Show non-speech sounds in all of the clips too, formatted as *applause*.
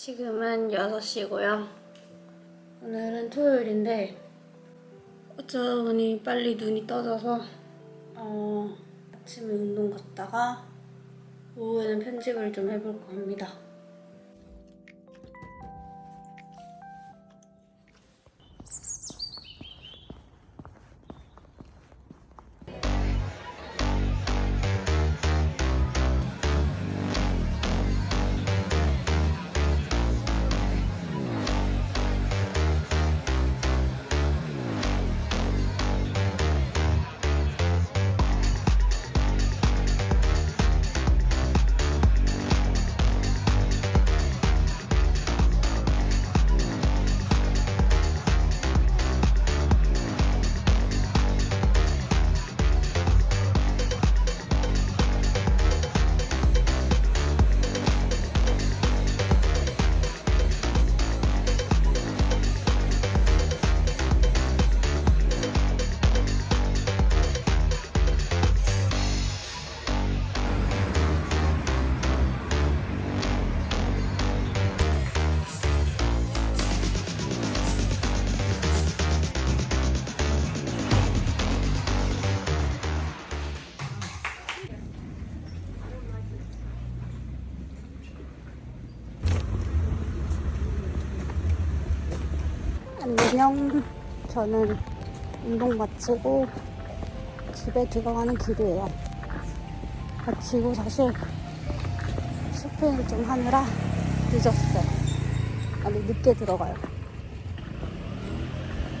지금은 6시고요. 오늘은 토요일인데 어쩌다 보니 빨리 눈이 떠져서 어, 아침에 운동 갔다가 오후에는 편집을 좀 해볼까 합니다. 안녕. 저는 운동 마치고 집에 들어가는 길이에요. 마치고 사실 쇼핑을 좀 하느라 늦었어요. 아니, 늦게 들어가요.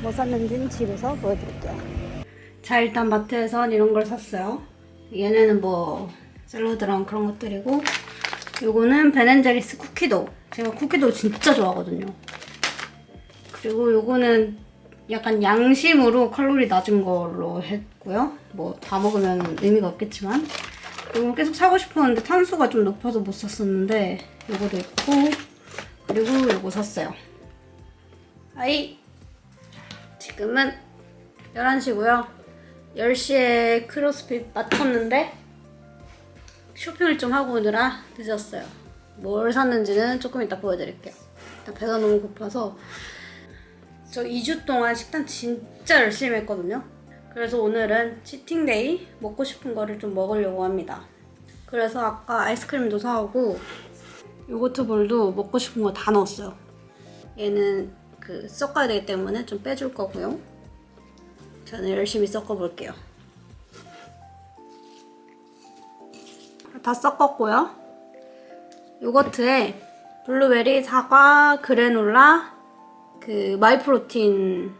뭐 샀는지는 집에서 보여드릴게요. 자, 일단 마트에선 이런 걸 샀어요. 얘네는 뭐 샐러드랑 그런 것들이고 요거는 베넨제리스 쿠키도. 제가 쿠키도 진짜 좋아하거든요. 그리고 요거는 약간 양심으로 칼로리 낮은 걸로 했고요. 뭐 다 먹으면 의미가 없겠지만 이거 계속 사고 싶었는데 탄수가 좀 높아서 못 샀었는데 요거도 있고 그리고 요거 샀어요. 하이 지금은 11시고요. 10시에 크로스핏 마쳤는데 쇼핑을 좀 하고 오느라 늦었어요. 뭘 샀는지는 조금 이따 보여드릴게요. 배가 너무 고파서 저 2주 동안 식단 진짜 열심히 했거든요. 그래서 오늘은 치팅데이 먹고 싶은 거를 좀 먹으려고 합니다. 그래서 아까 아이스크림도 사오고 요거트 볼도 먹고 싶은 거 다 넣었어요. 얘는 그 섞어야 되기 때문에 좀 빼줄 거고요. 저는 열심히 섞어 볼게요. 다 섞었고요. 요거트에 블루베리, 사과, 그래놀라, 그 마이프로틴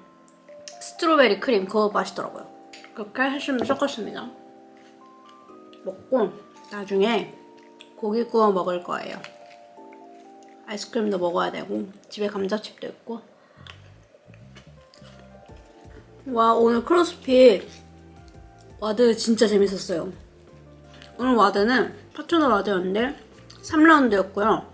스트로베리 크림 그거 맛있더라고요. 그렇게 해주면 섞었습니다. 먹고 나중에 고기 구워 먹을 거예요. 아이스크림도 먹어야 되고 집에 감자칩도 있고 와 오늘 크로스핏 와드 진짜 재밌었어요. 오늘 와드는 파트너 와드였는데 3라운드였고요.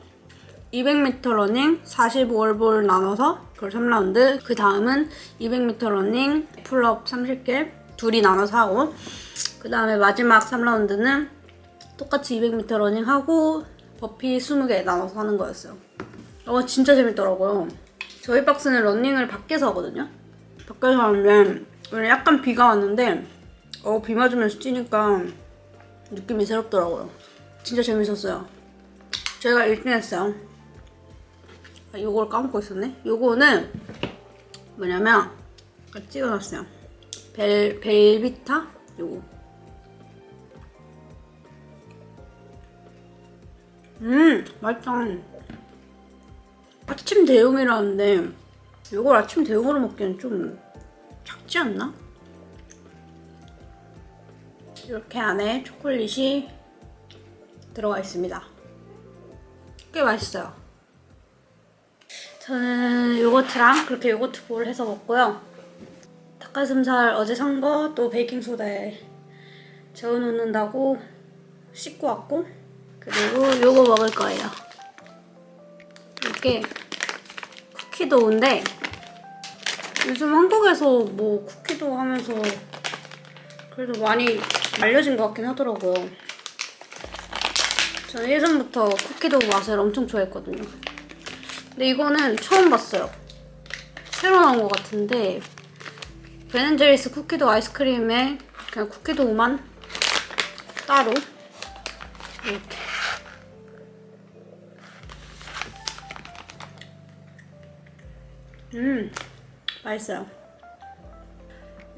200m 러닝 45월볼 나눠서 그걸 3라운드. 그 다음은 200m 러닝 풀업 30개 둘이 나눠서 하고 그 다음에 마지막 3라운드는 똑같이 200m 러닝 하고 버피 20개 나눠서 하는 거였어요. 어 진짜 재밌더라고요. 저희 박스는 러닝을 밖에서 하거든요. 밖에서 하는데 오늘 약간 비가 왔는데 어 비 맞으면서 뛰니까 느낌이 새롭더라고요. 진짜 재밌었어요. 제가 1등 했어요 아, 요걸 까먹고 있었네. 요거는 뭐냐면 아까 찍어놨어요. 벨 벨비타 요거. 음 맛있다. 아침 대용이라는데 요걸 아침 대용으로 먹기엔 좀 작지 않나? 이렇게 안에 초콜릿이 들어가 있습니다. 꽤 맛있어요. 저는 요거트랑 그렇게 요거트 볼 해서 먹고요. 닭가슴살 어제 산 거 또 베이킹소다에 재워놓는다고 씻고 왔고 그리고 요거 먹을 거예요. 이게 쿠키도우인데 요즘 한국에서 뭐 쿠키도우 하면서 그래도 많이 알려진 것 같긴 하더라고요. 저는 예전부터 쿠키도우 맛을 엄청 좋아했거든요. 근데 이거는 처음 봤어요. 새로 나온 것 같은데 베넨제리스 쿠키도우 아이스크림에 그냥 쿠키도우만 따로 이렇게 음 맛있어요.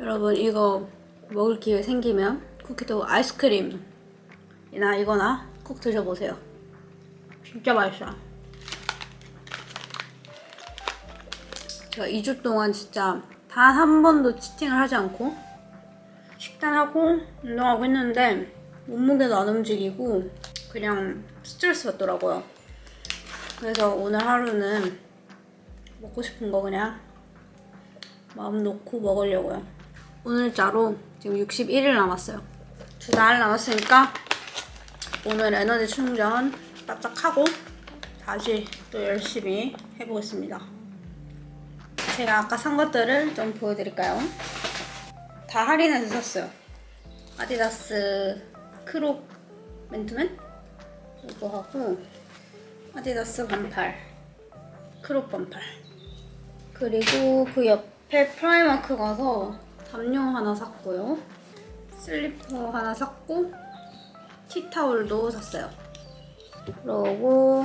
여러분 이거 먹을 기회 생기면 쿠키도우 아이스크림이나 이거나 꼭 드셔보세요. 진짜 맛있어요. 제가 2주 동안 진짜 단 한 번도 치팅을 하지 않고 식단하고 운동하고 했는데 몸무게도 안 움직이고 그냥 스트레스 받더라고요. 그래서 오늘 하루는 먹고 싶은 거 그냥 마음 놓고 먹으려고요. 오늘자로 지금 61일 남았어요. 두 달 남았으니까 오늘 에너지 충전 바짝 하고 다시 또 열심히 해보겠습니다. 제가 아까 산 것들을 좀 보여드릴까요? 다 할인해서 샀어요. 아디다스 크롭 맨투맨 이거 하고 아디다스 반팔 크롭 반팔 그리고 그 옆에 프라이마크 가서 담요 하나 샀고요. 슬리퍼 하나 샀고 티타올도 샀어요. 그리고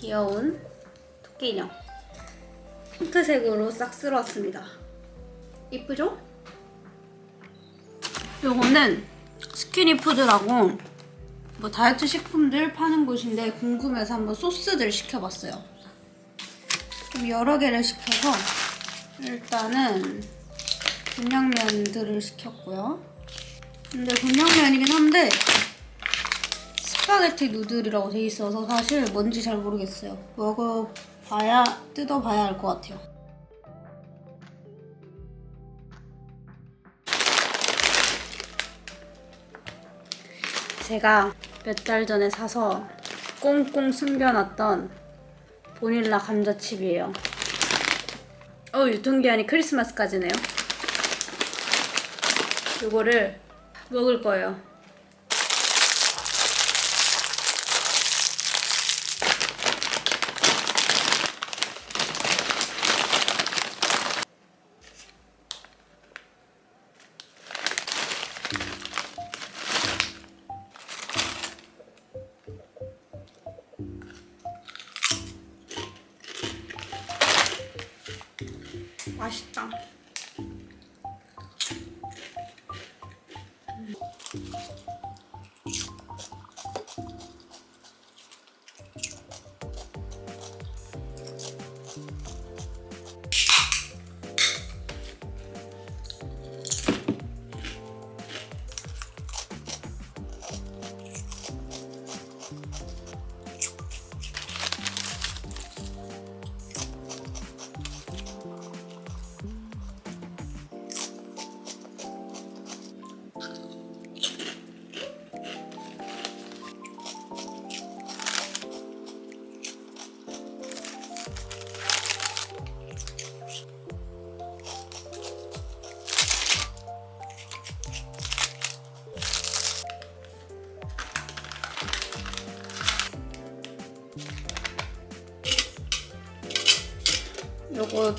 귀여운 토끼 인형 핑크색으로 싹 쓸어왔습니다. 이쁘죠? 요거는 스키니푸드라고 뭐 다이어트 식품들 파는 곳인데 궁금해서 한번 소스들 시켜봤어요. 좀 여러 개를 시켜서 일단은 곤약면들을 시켰고요. 근데 곤약면이긴 한데 스파게티 누들이라고 돼 있어서 사실 뭔지 잘 모르겠어요. 먹어 봐야 뜯어봐야 알 것 같아요. 제가 몇 달 전에 사서 꽁꽁 숨겨놨던 보닐라 감자칩이에요. 어 유통기한이 크리스마스까지네요. 이거를 먹을 거예요.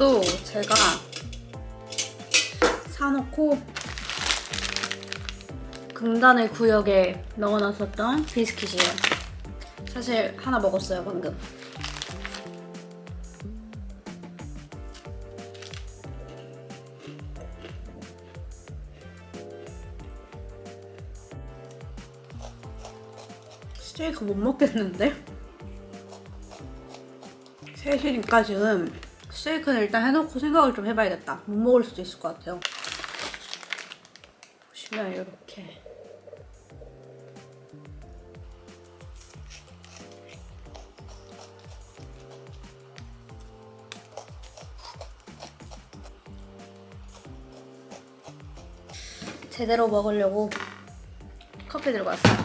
요거도 제가 사놓고 금단의 구역에 넣어놨었던 비스킷이에요. 사실 하나 먹었어요 방금. 스테이크 못 먹겠는데? 3시니까 지금 스테이크는 일단 해놓고 생각을 좀 해봐야겠다. 못 먹을 수도 있을 것 같아요. 보시면 이렇게 제대로 먹으려고 커피 들고 왔어요.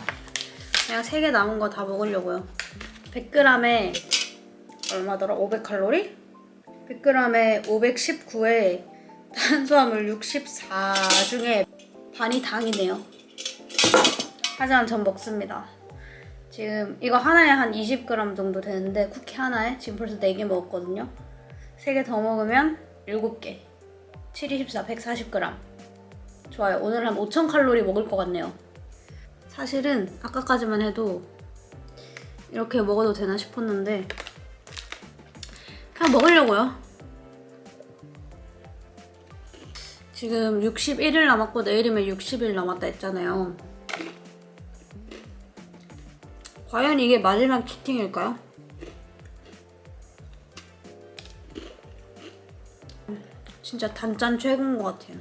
그냥 3개 남은 거 다 먹으려고요. 100g에 얼마더라? 500칼로리? 100g에 519에 탄수화물 64 중에 반이 당이네요. 하지만 전 먹습니다. 지금 이거 하나에 한 20g 정도 되는데 쿠키 하나에 지금 벌써 4개 먹었거든요. 3개 더 먹으면 7개. 7, 24, 140g. 좋아요. 오늘 한 5000칼로리 먹을 것 같네요. 사실은 아까까지만 해도 이렇게 먹어도 되나 싶었는데 그냥 먹으려고요. 지금 61일 남았고 내일이면 60일 남았다 했잖아요. 과연 이게 마지막 치팅일까요? 진짜 단짠 최고인 것 같아요.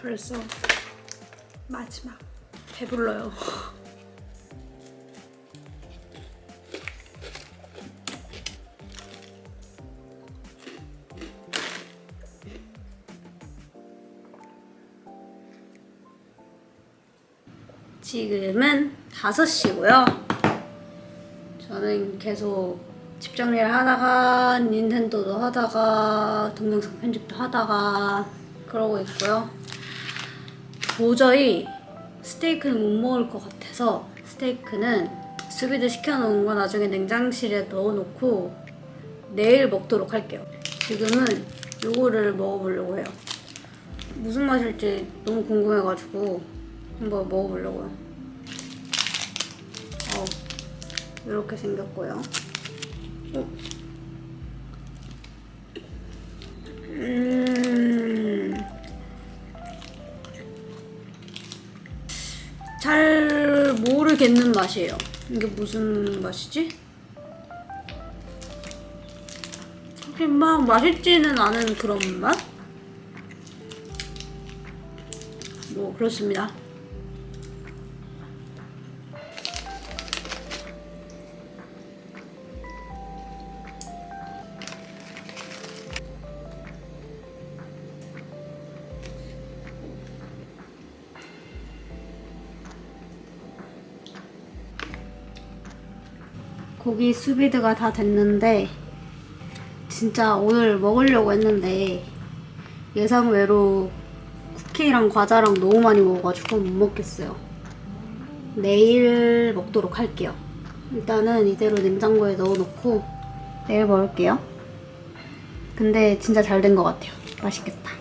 벌써 마지막 배불러요. *laughs* 지금은 5시고요. 저는 계속 집 정리를 하다가 닌텐도도 하다가 동영상 편집도 하다가 그러고 있고요. 도저히 스테이크는 못 먹을 것 같아서 스테이크는 수비드 시켜놓은 거 나중에 냉장실에 넣어놓고 내일 먹도록 할게요. 지금은 요거를 먹어보려고 해요. 무슨 맛일지 너무 궁금해가지고 한번 먹어보려고요. 어, 이렇게 생겼고요. 어. 음, 잘 모르겠는 맛이에요. 이게 무슨 맛이지? 그렇게 막 맛있지는 않은 그런 맛? 뭐 그렇습니다. 고기 수비드가 다 됐는데 진짜 오늘 먹으려고 했는데 예상 외로 쿠키랑 과자랑 너무 많이 먹어가지고 못 먹겠어요. 내일 먹도록 할게요. 일단은 이대로 냉장고에 넣어놓고 내일 먹을게요. 근데 진짜 잘 된 것 같아요. 맛있겠다.